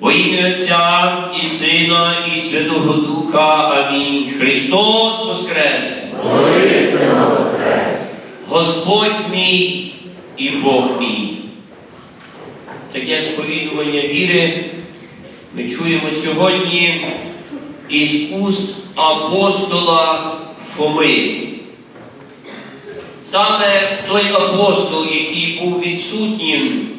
Во ім'я Отця і Сина, і Святого Духа. Амінь. Христос Воскрес! Воскрес! Господь мій і Бог мій. Таке сповідування віри ми чуємо сьогодні із уст апостола Фоми. Саме той апостол, який був відсутнім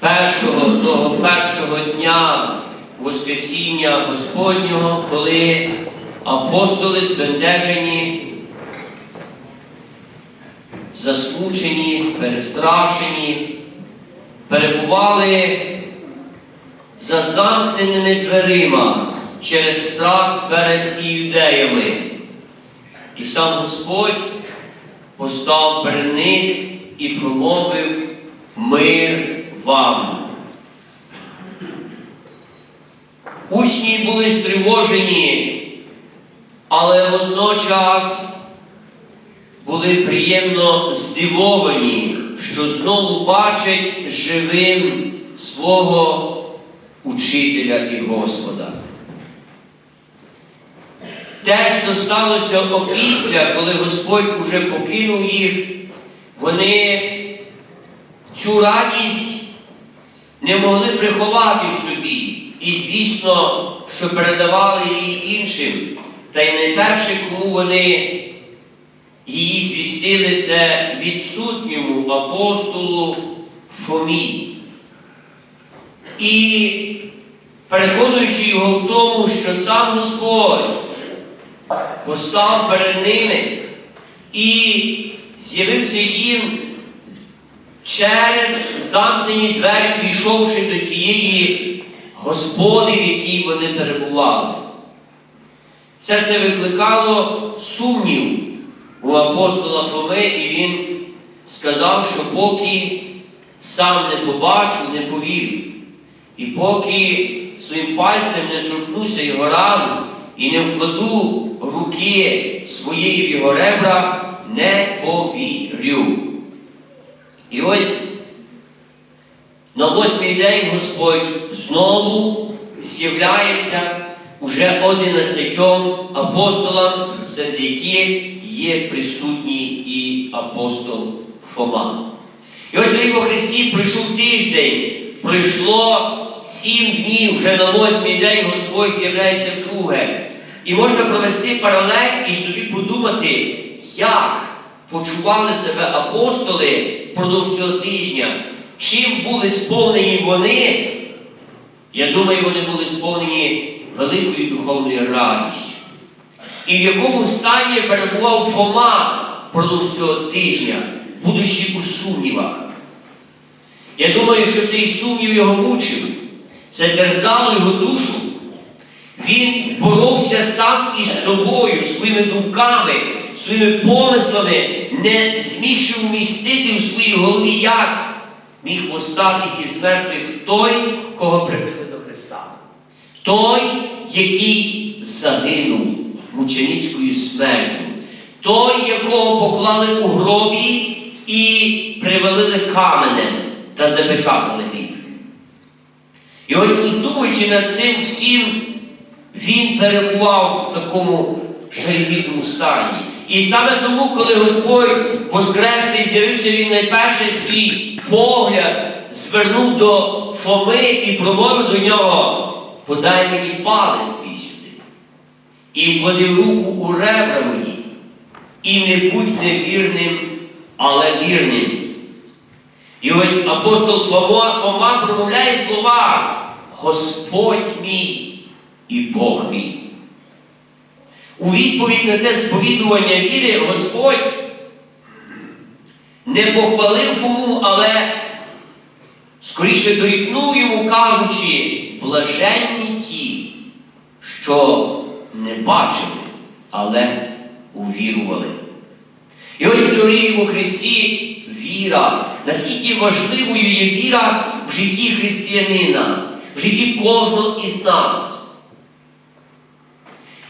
першого, того першого дня Воскресіння Господнього, коли апостоли збентежені засмучені, перестрашені, перебували за замкненими дверима через страх перед іудеями. І сам Господь постав перед них і промовив мир вам. Учні були стривожені, але водночас були приємно здивовані, що знову бачать живим свого учителя і Господа. Те, що сталося опісля, коли Господь уже покинув їх, вони цю радість не могли приховати в собі. І, звісно, що передавали її іншим. Та й найперше, кому вони її звістили це відсутньому апостолу Фомі. І переконуючи його в тому, що сам Господь постав перед ними і з'явився їм через замкнені двері, війшовши до тієї господи, в якій вони перебували. Все це викликало сумнів у апостола Фоми, і він сказав, що поки сам не побачу, не повірю. І поки своїм пальцем не торкнуся його рану і не вкладу руки своєї в його ребра, не. І ось на восьмий день Господь знову з'являється уже одинадцятьом апостолам, серед яких є присутній і апостол Фома. І ось дорогі Христі пройшов тиждень, пройшло сім днів, вже на восьмий день Господь з'являється вдруге. І можна провести паралель і собі подумати, як почували себе апостоли впродовж цього тижня, чим були сповнені вони. Я думаю, вони були сповнені великою духовною радістю. І в якому стані перебував Фома впродовж цього тижня, будучи у сумнівах. Я думаю, що цей сумнів його мучив, це терзало його душу. Він боровся сам із собою, своїми думками, своїми помислами, не змігши вмістити у своїй голові, як міг постати із мертвих той, кого прибили до Христа. Той, який загинув мученицькою смертю, той, якого поклали у гробі і привалили каменем та запечатали гріб. І ось роздумуючи над цим всім, він перебував в такому жалігідному стані. І саме тому, коли Господь Воскреслий з'явився, він найперше свій погляд звернув до Фоми і промовив до нього, подай мені палець твій сюди. І вклади руку у ребра мої, і не будь невірним, але вірним. І ось апостол Фома, Фома промовляє слова Господь мій і Бог мій. У відповідь на це сповідування віри Господь не похвалив Фому, але скоріше дорікнув йому, кажучи, блаженні ті, що не бачили, але увірували. І ось дорогі у Христі віра, наскільки важливою є віра в житті християнина, в житті кожного із нас.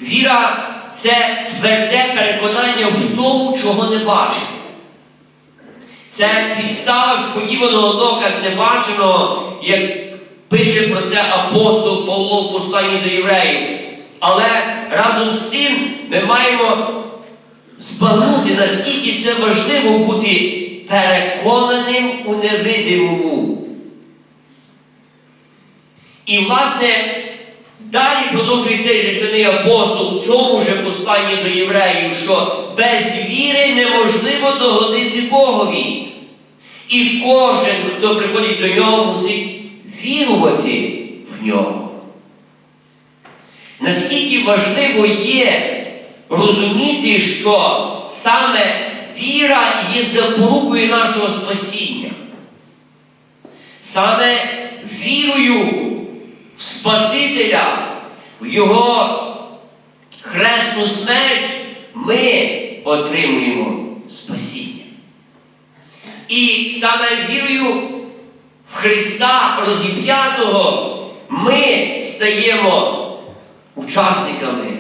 Віра це тверде переконання в тому, чого не бачимо. Це підстава сподіваного доказ небаченого, як пише про це апостол Павло в посланні до євреїв. Але разом з тим ми маємо збагнути, наскільки це важливо бути переконаним у невидимому. І, власне, далі продовжує цей же самий апостол в цьому же посланні до євреїв, що без віри неможливо догодити Богові. І кожен, хто приходить до нього, мусить вірувати в нього. Наскільки важливо є розуміти, що саме віра є запорукою нашого спасіння. Саме вірою Спасителя, в Його хресну смерть ми отримуємо спасіння. І саме вірою в Христа розіп'ятого ми стаємо учасниками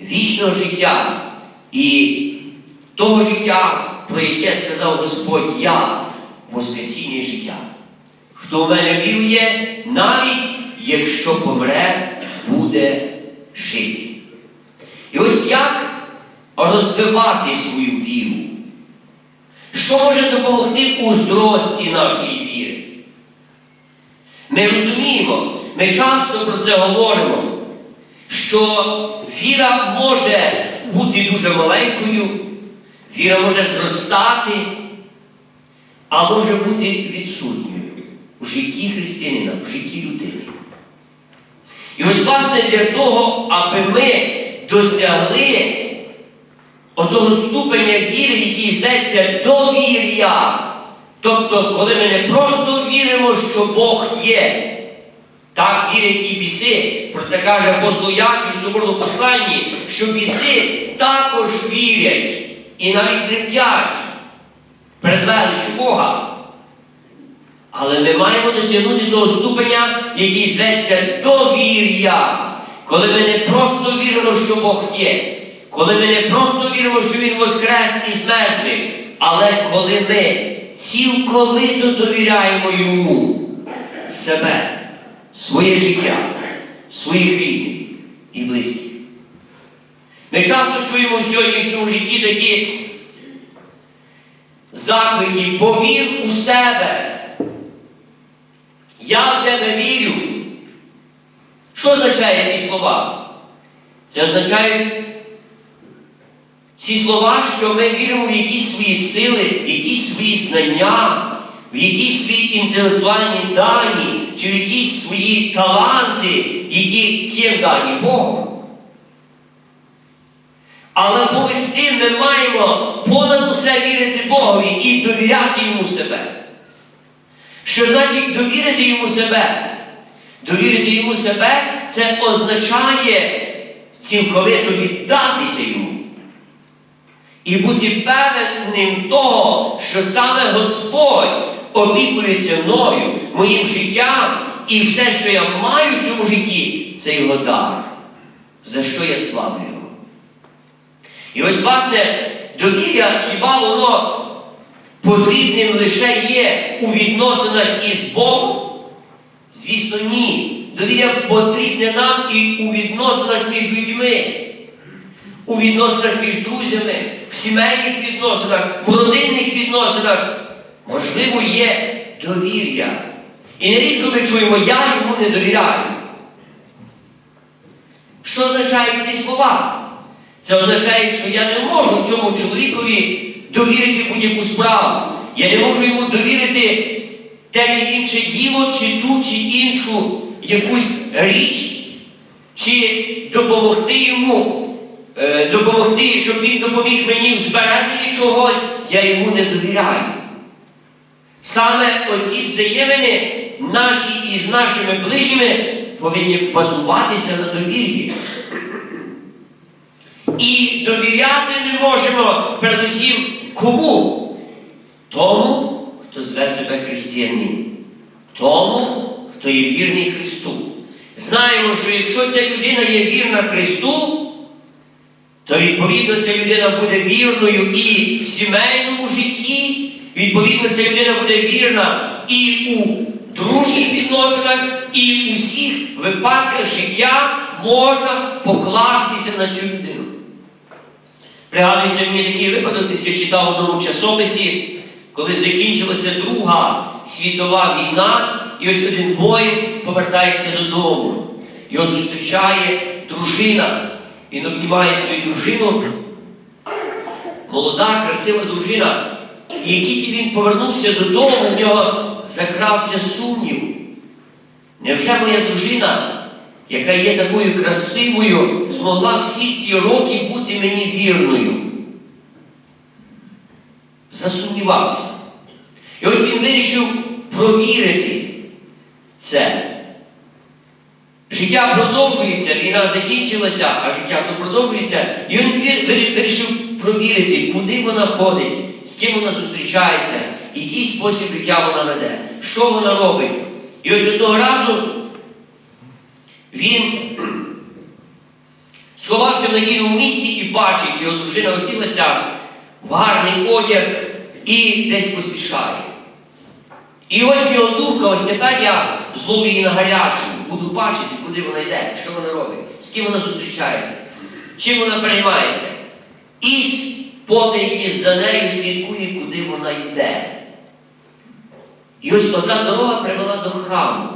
вічного життя і того життя, про яке сказав Господь я, Воскресіння життя. Хто в мене вірує, навіть якщо помре, буде жити. І ось як розвивати свою віру? Що може допомогти у зрості нашої віри? Ми розуміємо, ми часто про це говоримо, що віра може бути дуже маленькою, віра може зростати, а може бути відсутньою у житті християнина, у житті людини. І ось, власне, для того, аби ми досягли отого ступеня віри, який зветься довір'я. Тобто, коли ми не просто віримо, що Бог є. Так вірять і біси. Про це каже апостол Яків в Соборному посланні, що біси також вірять і навіть тремтять перед величчю Бога. Але ми маємо досягнути того ступеня, який зветься довір'я. Коли ми не просто віримо, що Бог є, коли ми не просто віримо, що Він воскрес із мертвих, але коли ми цілковито довіряємо Йому себе, своє життя, своїх рідних і близьких. Ми часто чуємо в сьогоднішньому житті такі заклики, повір у себе. Я в тебе вірю. Що означає ці слова? Це означає ці слова, що ми віримо в якісь свої сили, в якісь свої знання, в якісь свої інтелектуальні дані, чи в якісь свої таланти, які ким дані Богом. Але тим ми маємо понад усе вірити Богові і довіряти йому себе. Що значить довірити йому себе? Довірити йому себе це означає цілковито віддатися йому. І бути певним того, що саме Господь опікується мною, моїм життям, і все, що я маю в цьому житті, це його дар, за що я славлю його. І ось, власне, довір'я, хіба воно потрібним лише є у відносинах із Богом? Звісно, ні. Довір'я потрібне нам і у відносинах між людьми, у відносинах між друзями, в сімейних відносинах, в родинних відносинах. Можливо, є довір'я. І нерідко ми чуємо, я йому не довіряю. Що означають ці слова? Це означає, що я не можу цьому чоловікові довірити будь-яку справу. Я не можу йому довірити те чи інше діло, чи ту, чи іншу якусь річ, чи допомогти йому, е, допомогти, щоб він допоміг мені в збереженні чогось, я йому не довіряю. Саме оці взаємини наші із нашими ближніми повинні базуватися на довір'ї. І довіряти ми можемо передусім кому? Тому, хто зве себе християнин. Тому, хто є вірний Христу. Знаємо, що якщо ця людина є вірна Христу, то відповідно ця людина буде вірною і в сімейному житті, відповідно, ця людина буде вірна і у дружніх відносинах і у всіх випадках життя можна покластися на цю людину. Пригадується мені такий випадок, десь я читав в одному часописі, коли закінчилася Друга світова війна, і ось один воїн повертається додому. Його зустрічає дружина. Він обнімає свою дружину. Молода, красива дружина. І як він повернувся додому, в нього закрався сумнів. Невже моя дружина, яка є такою красивою, змогла всі ці роки бути мені вірною? Засумнівався. І ось він вирішив провірити це. Життя продовжується, війна закінчилася, а життя то продовжується. І він вир- вир- вирішив провірити, куди вона ходить, з ким вона зустрічається, який спосіб життя вона веде, що вона робить. І ось одного разу він сховався в надійному місці і бачить, його дружина оділася в гарний одяг і десь поспішає. І ось в нього думка, ось тепер я зловлю її на гарячу, буду бачити, куди вона йде, що вона робить, з ким вона зустрічається, чим вона переймається. І потайки за нею слідкує, куди вона йде. І ось одна дорога привела до храму.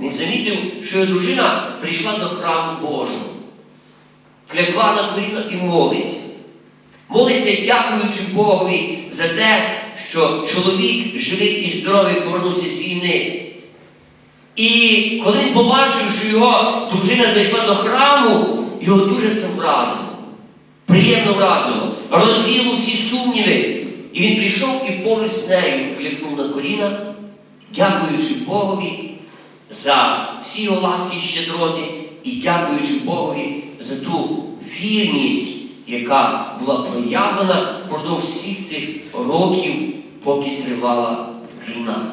Він замітив, що його дружина прийшла до храму Божого, клякла на коліна і молиться. Молиться, дякуючи Богові за те, що чоловік живий і здоровий повернувся з війни. І коли він побачив, що його дружина зайшла до храму, його дуже це вразило. Приємно вразило, розвіяло всі сумніви. І він прийшов і поруч з нею клікнув на коліна, дякуючи Богові за всі його ласки і щедроти, і дякуючи Богові за ту вірність, яка була проявлена впродовж всіх цих років, поки тривала війна.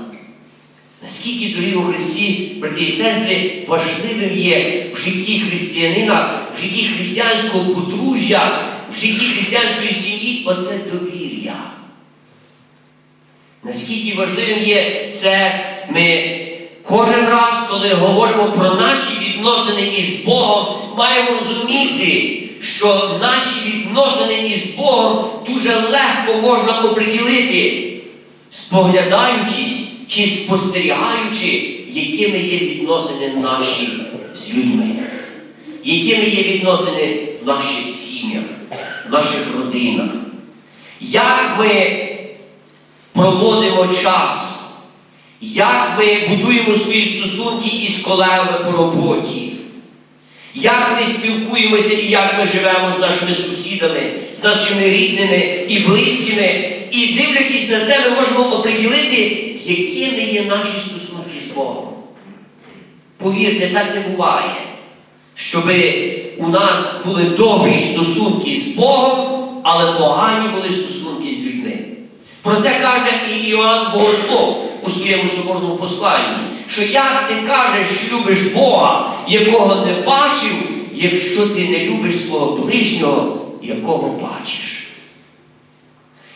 Наскільки дорогі у Христі, брати і сестри, важливим є в житті християнина, в житті християнського подружжя, в житті християнської сім'ї оце довір'я. Наскільки важливим є це, ми кожен раз, коли говоримо про наші відносини із Богом, маємо розуміти, що наші відносини із Богом дуже легко можна оприділити, споглядаючись чи спостерігаючи, якими є відносини наші з людьми, якими є відносини в наших сім'ях, в наших родинах. Як ми проводимо час, як ми будуємо свої стосунки із колегами по роботі, як ми спілкуємося і як ми живемо з нашими сусідами, з нашими рідними і близькими. І дивлячись на це, ми можемо оприділити, якими є наші стосунки з Богом. Повірте, так не буває, щоб у нас були добрі стосунки з Богом, але погані були стосунки з людьми. Про це каже і Іоанн Богослов у своєму соборному посланні, що як ти кажеш, що любиш Бога, якого не бачив, якщо ти не любиш свого ближнього, якого бачиш.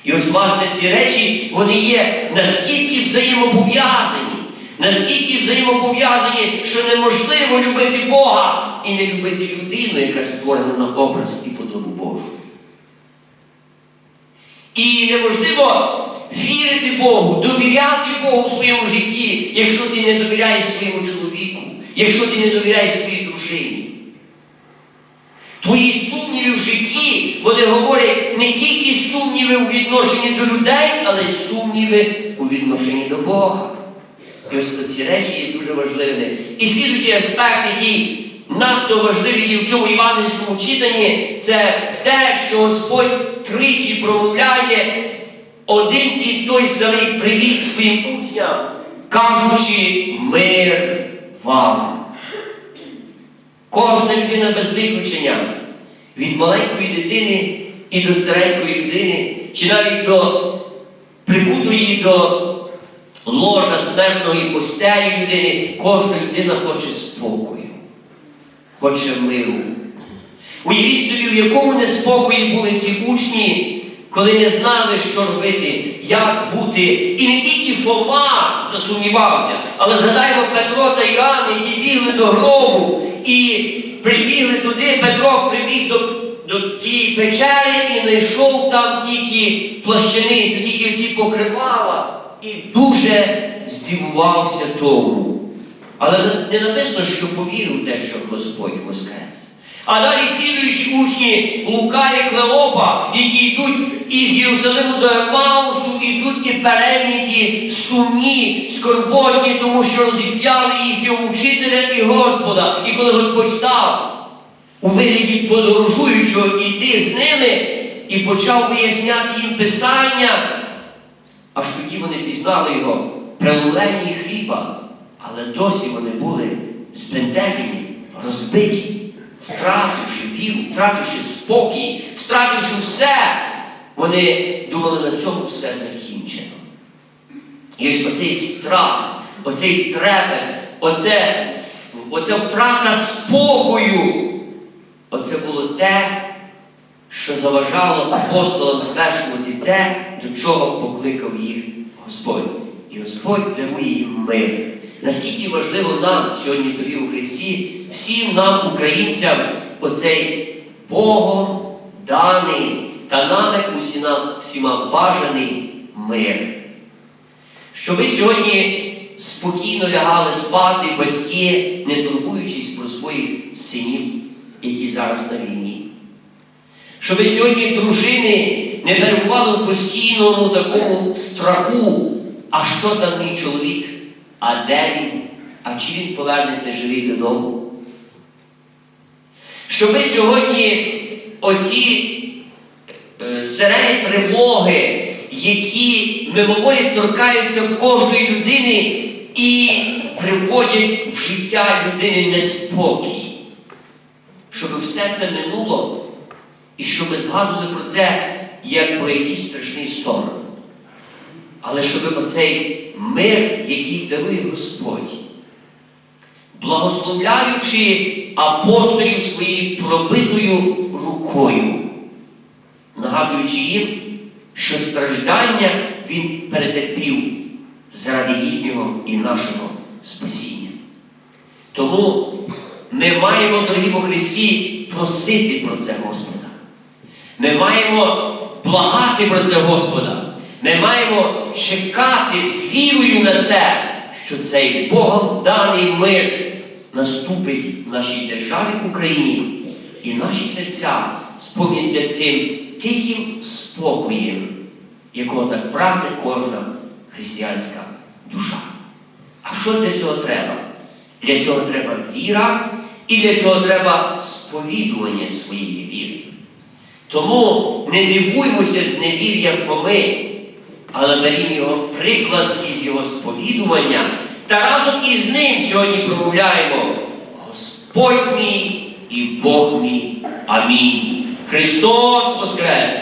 І ось, власне, ці речі, вони є наскільки взаємопов'язані, наскільки взаємопов'язані, що неможливо любити Бога і не любити людину, яка створена на образ і подобу Божу. І неможливо вірити Богу, довіряти Богу в своєму житті, якщо ти не довіряєш своєму чоловіку, якщо ти не довіряєш своїй дружині. Твої сумніви в житті, вони говорять не тільки сумніви у відношенні до людей, але сумніви у відношенні до Бога. І ось ці речі є дуже важливими. І слідуючий аспект, який надто важливий і в цьому івангельському читанні, це те, що Господь тричі промовляє один і той самий привіт своїм учням, кажучи мир вам. Кожна людина без виключення, від маленької дитини і до старенької людини, чи навіть до прикутої до ложа смертної постелі людини, кожна людина хоче спокою, хоче миру. Уявіть собі, в якому неспокої були ці учні, коли не знали, що робити, як бути. І не тільки Фома засумнівався, але згадаємо Петро та Іоанн, які бігли до гробу і прибігли туди, Петро прибіг до, до тієї печери і знайшов там тільки плащани, це тільки ці покривала. І дуже здивувався тому. Але не написано, що повірив те, що Господь воскрес. А далі слідуючі учні Лука і Клеопа, які йдуть із Єрусалиму до Емаусу, йдуть і перейняті, сумні, скорботні, тому що розіп'яли їхнього учителя і Господа. І коли Господь став у вигляді подорожуючого іти з ними і почав виясняти їм Писання, аж тоді вони пізнали його при ловленні хліба, але досі вони були збентежені, розбиті, втративши віру, втративши спокій, втративши все, вони думали, на цьому все закінчено. І ось оцей страх, оцей трепет, оце, оця втрата спокою, оце було те, що заважало апостолам звершувати те, до чого покликав їх Господь. І Господь дарує їм мир. Наскільки важливо нам сьогодні тобі у Христі, всім нам, українцям, оцей Богом даний та нами усіма, всіма бажаний мир. Щоб ви сьогодні спокійно лягали спати, батьки, не турбуючись про своїх синів, які зараз на війні. Щоб сьогодні дружини не перебували в постійному такому страху, а що там мій чоловік, а де він, а чи він повернеться живий додому. Щоб сьогодні оці е, сирени тривоги, які мимоволі торкаються кожної людини і приводять в життя людини неспокій, щоб все це минуло. І щоб згадували про це як про якийсь страшний сон. Але щоб оцей мир, який дарує Господь, благословляючи апостолів своєю пробитою рукою, нагадуючи їм, що страждання Він перетерпів заради їхнього і нашого спасіння. Тому ми маємо, дорогі во Христі, просити про це Господа. Ми маємо благати про це Господа. Ми маємо чекати з вірою на це, що цей Богом даний мир наступить в нашій державі Україні, і наші серця сповняться тим тихим спокоєм, якого так прагне кожна християнська душа. А що для цього треба? Для цього треба віра, і для цього треба сповідування своєї віри. Тому не дивуймося з невір'я Фоми, але берімо його приклад із його сповідування та разом із ним сьогодні промовляємо Господь мій і Бог мій. Амінь. Христос Воскрес!